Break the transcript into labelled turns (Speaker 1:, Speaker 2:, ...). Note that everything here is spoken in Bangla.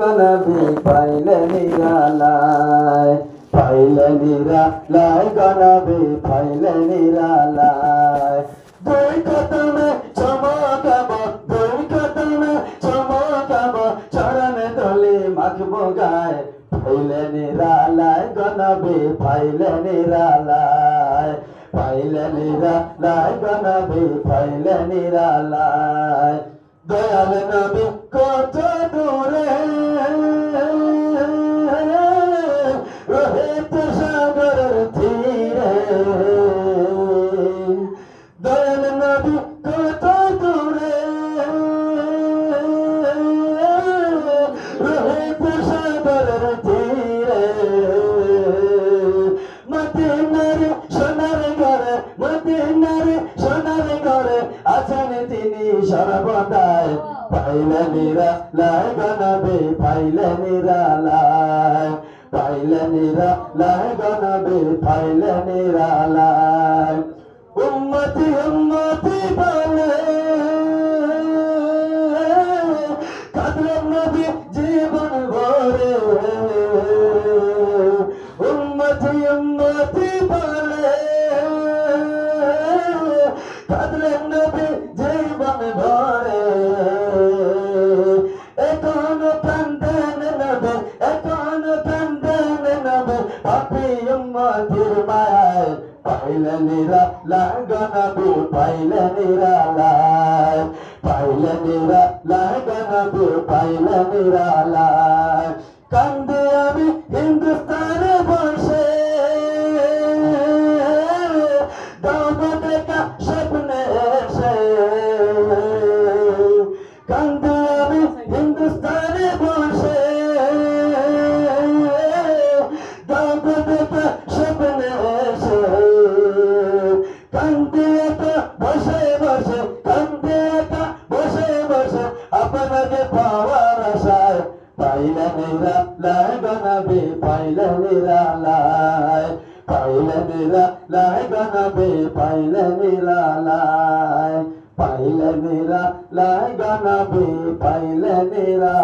Speaker 1: গনবি পাইলে নিরালায় পাইলে নিরালায় গনবি পাইলে নিরালায়। দুই কদমে চমকাব দুই কদমে চমকাব চরণ দলি মাখব গায়। পাইলে নিরালায় গনবি পাইলে নিরালায় পাইলে নিরালায় গনবি পাইলে নিরালায়। দয়াল নবী কত পাইলে নিরা লাই গনবে পাইলে নিরা লাই পাইলে নিরা লাই গনবে পাইলে নিরা লাই। উম্মতি উম্মতি বলে। কাদর নবী জীবন ভরে। উন্মতি উম্মতি বলে। উম্মতির মায় পাইলে নিরা লাগনবি পাইলে নিরা লাই পাইলে নিরা লাগনবি পাইলে নিরা লাই কান্দে আমি হিন্দুস্তানে বসে দাম দেখা স্বপ্নে এসে। কান্দে আমি হিন্দুস্তানে বসে দাম দেখা পাইলে নিরা লাই গনবি পাইলে নিরা